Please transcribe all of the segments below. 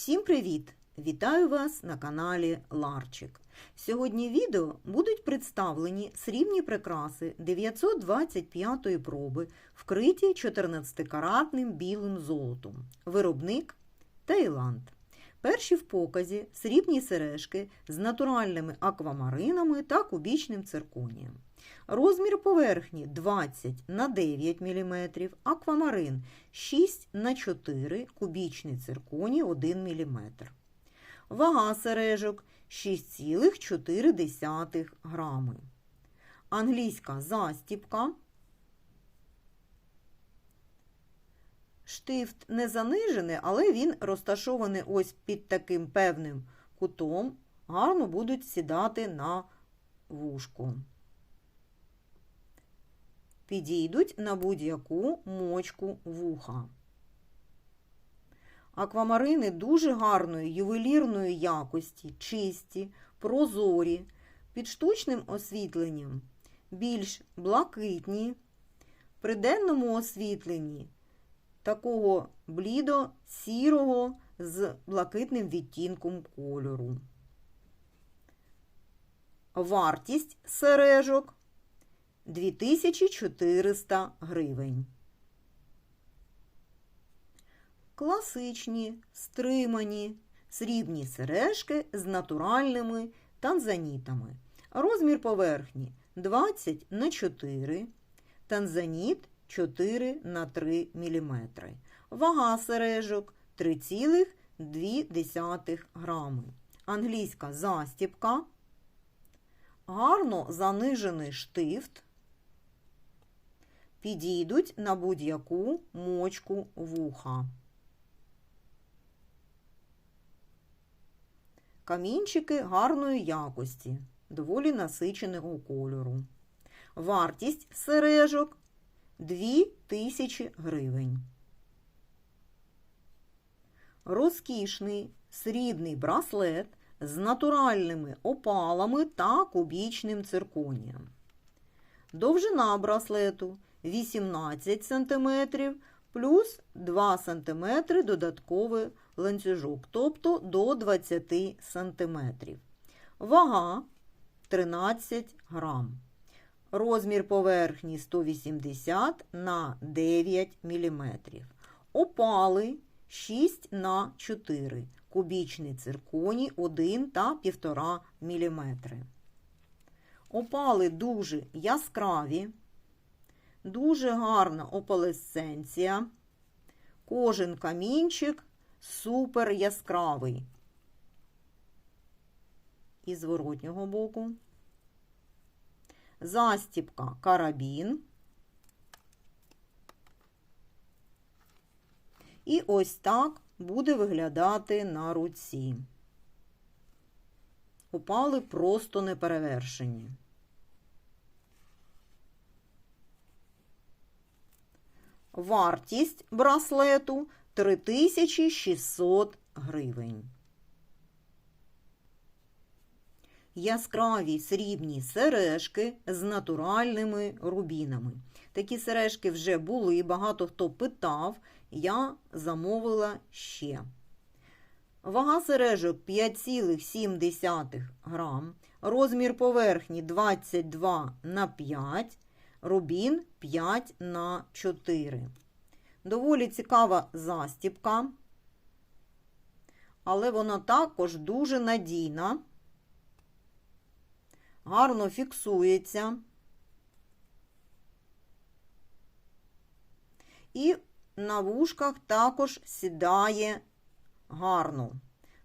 Всім привіт! Вітаю вас на каналі Ларчик. Сьогодні відео будуть представлені срібні прикраси 925-ї проби, вкриті 14-каратним білим золотом. Виробник Таїланд. Перші в показі срібні сережки з натуральними аквамаринами та кубічним цирконієм. Розмір поверхні 20 на 9 мм, аквамарин 6 на 4 кубічний цирконій 1 мм. Вага сережок 6,4 грами. Англійська застіпка. Штифт не занижений, але він розташований ось під таким певним кутом. Гарно будуть сідати на вушку. Підійдуть на будь-яку мочку вуха. Аквамарини дуже гарної ювелірної якості, чисті, прозорі, під штучним освітленням, більш блакитні, при денному освітленні такого блідо-сірого з блакитним відтінком кольору. Вартість сережок 2400 гривень. Класичні, стримані, срібні сережки з натуральними танзанітами. Розмір поверхні 20 на 4, танзаніт 4 на 3 мм. Вага сережок 3,2 грами. Англійська застіпка. Гарно занижений штифт. Підійдуть на будь-яку мочку вуха. Камінчики гарної якості, доволі насиченого кольору. Вартість сережок 2000 гривень. Розкішний срібний браслет з натуральними опалами та кубічним цирконієм. Довжина браслету 18 см плюс 2 см додатковий ланцюжок, тобто до 20 см. Вага 13 грам. Розмір поверхні 180 на 9 мм. Опали 6 на 4 кубічний цирконій 1 та 1,5 мм. Опали дуже яскраві, дуже гарна опалесценція. Кожен камінчик супер яскравий. І зворотнього боку. Застіпка карабін. І ось так буде виглядати на руці. Опали просто неперевершені. Вартість браслету 3600 гривень. Яскраві срібні сережки з натуральними рубінами. Такі сережки вже були, і багато хто питав, я замовила ще. Вага сережок 5,7 грам, розмір поверхні 22 на 5, рубін 5 на 4. Доволі цікава застіпка, але вона також дуже надійна, гарно фіксується. І на вушках також сідає гарно.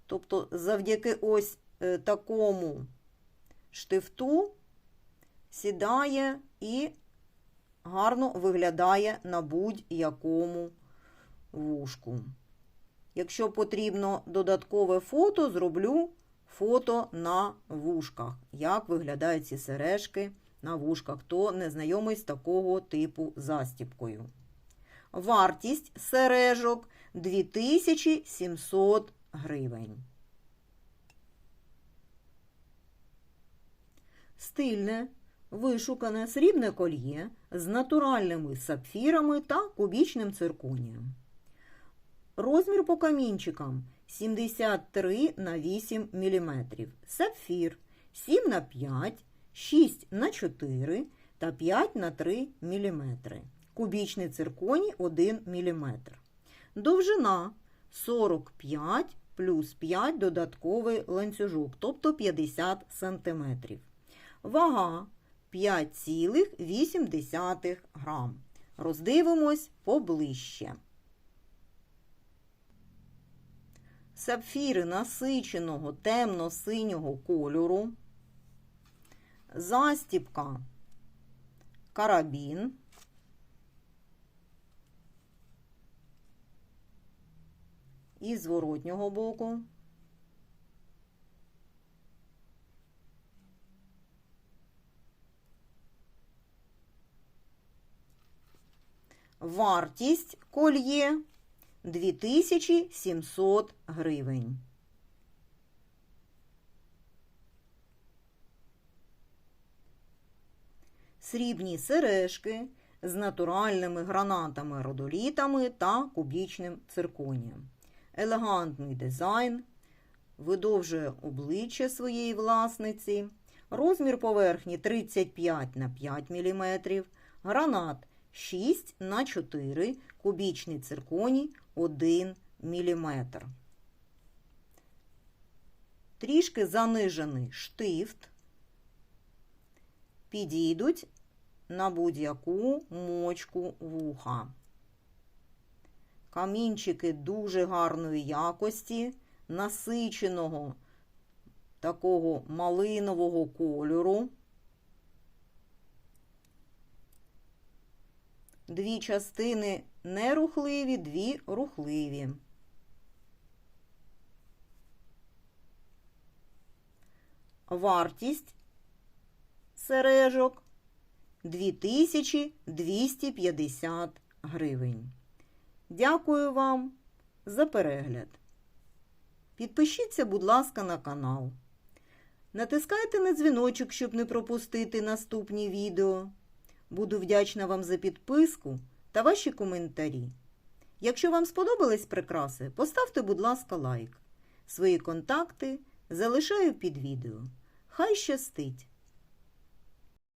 Тобто, завдяки ось е, такому штифту сідає і гарно виглядає на будь-якому вушку. Якщо потрібно додаткове фото, зроблю фото на вушках. Як виглядають ці сережки на вушках, хто не знайомий з такого типу застіпкою. Вартість сережок 2700 гривень. Стильне, вишукане срібне кольє з натуральними сапфірами та кубічним цирконієм. Розмір по камінчикам 73 на 8 мм, сапфір 7 на 5, 6 на 4 та 5 на 3 мм, кубічний цирконій 1 мм. Довжина 45 плюс 5 додатковий ланцюжок, тобто 50 см. Вага 5,8 грам. Роздивимось поближче. Сапфіри насиченого темно-синього кольору. Застіпка карабін. І зворотнього боку. Вартість кольє 2700 гривень. Срібні сережки з натуральними гранатами родолітами та кубічним цирконієм. Елегантний дизайн, видовжує обличчя своєї власниці, розмір поверхні 35 на 5 мм, гранат 6 на 4 кубічний цирконій 1 мм. Трішки занижений штифт. Підійдуть на будь-яку мочку вуха. Камінчики дуже гарної якості, насиченого такого малинового кольору. Дві частини нерухливі, дві рухливі. Вартість сережок 2250 гривень. Дякую вам за перегляд. Підпишіться, будь ласка, на канал. Натискайте на дзвіночок, щоб не пропустити наступні відео. Буду вдячна вам за підписку та ваші коментарі. Якщо вам сподобались прикраси, поставте, будь ласка, лайк. Свої контакти залишаю під відео. Хай щастить!